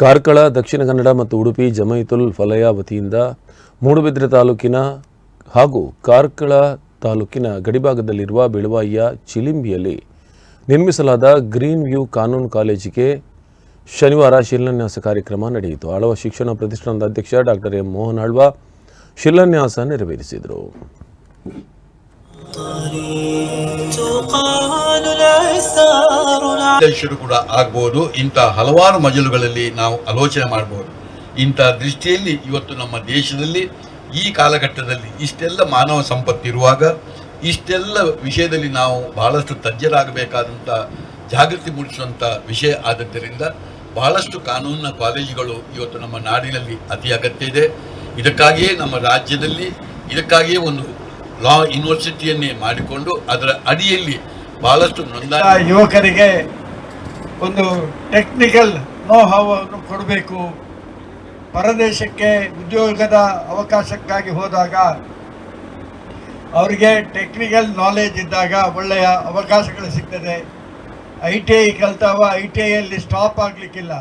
ಕಾರ್ಕಳ, ದಕ್ಷಿಣ ಕನ್ನಡ ಮತ್ತು ಉಡುಪಿ ಜಮೈತುಲ್ ಫಲಯ ವತಿಯಿಂದ ಮೂಡುಬಿದ್ರೆ ತಾಲೂಕಿನ ಹಾಗೂ ಕಾರ್ಕಳ ತಾಲೂಕಿನ ಗಡಿಭಾಗದಲ್ಲಿರುವ ಬೆಳವಾಯಿಯ ಚಿಲಿಂಬಿಯಲ್ಲಿ ನಿರ್ಮಿಸಲಾದ ಗ್ರೀನ್ ವ್ಯೂ ಕಾನೂನು ಕಾಲೇಜಿಗೆ ಶನಿವಾರ ಶಿಲಾನ್ಯಾಸ ಕಾರ್ಯಕ್ರಮ ನಡೆಯಿತು. ಆಳವ ಶಿಕ್ಷಣ ಪ್ರತಿಷ್ಠಾನದ ಅಧ್ಯಕ್ಷ ಡಾಕ್ಟರ್ ಎಂ ಮೋಹನ್ ಆಳ್ವ ಶಿಲಾನ್ಯಾಸ ನೆರವೇರಿಸಿದರು. ಅಧ್ಯಕ್ಷರು ಕೂಡ ಆಗ್ಬೋದು. ಇಂಥ ಹಲವಾರು ಮಜಲುಗಳಲ್ಲಿ ನಾವು ಆಲೋಚನೆ ಮಾಡಬಹುದು ಇಂಥ ದೃಷ್ಟಿಯಲ್ಲಿ ಇವತ್ತು ನಮ್ಮ ದೇಶದಲ್ಲಿ ಈ ಕಾಲಘಟ್ಟದಲ್ಲಿ ಇಷ್ಟೆಲ್ಲ ಮಾನವ ಸಂಪತ್ತಿರುವಾಗ ಇಷ್ಟೆಲ್ಲ ವಿಷಯದಲ್ಲಿ ನಾವು ಬಹಳಷ್ಟು ತಜ್ಞರಾಗಬೇಕಾದಂಥ ಜಾಗೃತಿ ಮೂಡಿಸುವಂಥ ವಿಷಯ ಆದದ್ದರಿಂದ ಬಹಳಷ್ಟು ಕಾನೂನಿನ ಕಾಲೇಜುಗಳು ಇವತ್ತು ನಮ್ಮ ನಾಡಿನಲ್ಲಿ ಅತಿ ಅಗತ್ಯ ಇದೆ. ಇದಕ್ಕಾಗಿಯೇ ನಮ್ಮ ರಾಜ್ಯದಲ್ಲಿ, ಇದಕ್ಕಾಗಿಯೇ ಒಂದು ಲಾ ಯೂನಿವರ್ಸಿಟಿಯನ್ನೇ ಮಾಡಿಕೊಂಡು ಅದರ ಅಡಿಯಲ್ಲಿ ಬಹಳಷ್ಟು ಯುವಕರಿಗೆ ಒಂದು ಟೆಕ್ನಿಕಲ್ ನೋಹವನ್ನು ಕೊಡಬೇಕು. ಪರದೇಶಕ್ಕೆ ಉದ್ಯೋಗದ ಅವಕಾಶಕ್ಕಾಗಿ ಹೋದಾಗ ಅವರಿಗೆ ಟೆಕ್ನಿಕಲ್ ನಾಲೆಜ್ ಇದ್ದಾಗ ಒಳ್ಳೆಯ ಅವಕಾಶಗಳು ಸಿಗ್ತದೆ. ಐ ಟಿ ಐ ಕಲ್ತಾವ ಐ ಟಿ ಐಯಲ್ಲಿ ಸ್ಟಾಪ್ ಆಗಲಿಕ್ಕಿಲ್ಲ.